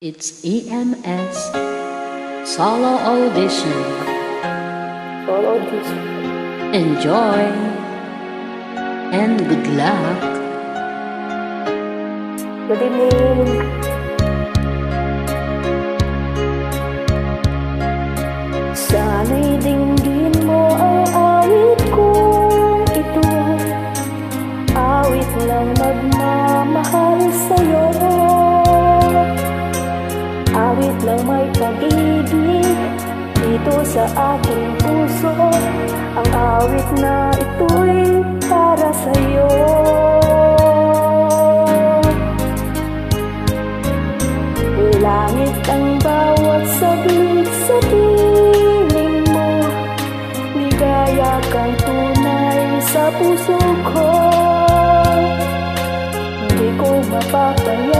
It's EMS Solo Audition. Solo Audition. Enjoy and good luck. Good evening. Sana'y ding dito sa aking puso. Ang awit na ito'y para sa'yo. Langit ang bawat sabik sa piling mo. Ligaya kang tunay sa puso ko. Hindi ko mapapaya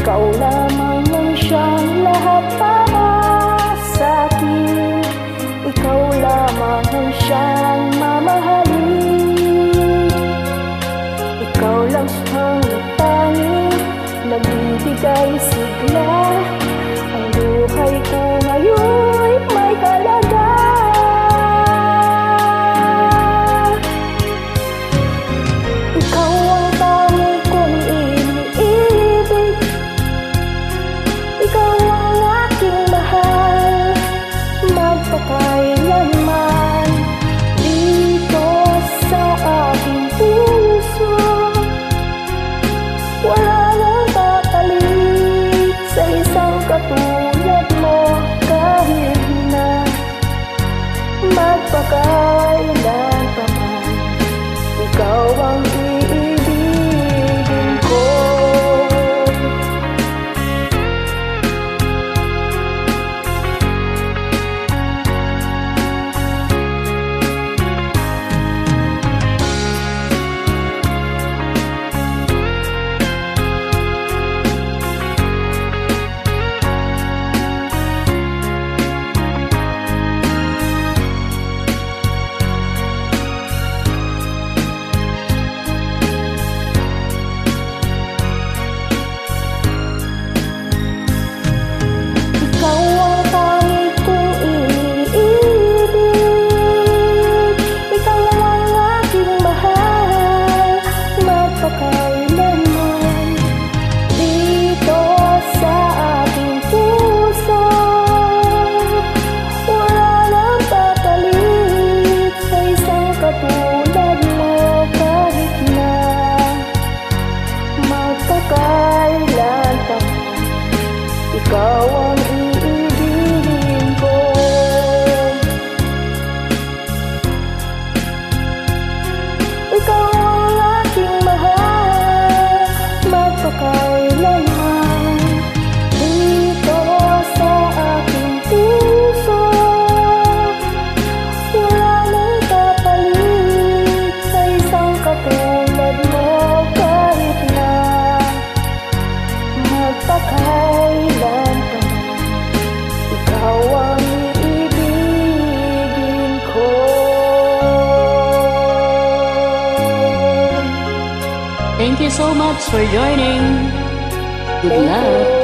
ikaw lamang. kailan pa Ikaw ang iibigin ko Thank you so much for joining. Good luck.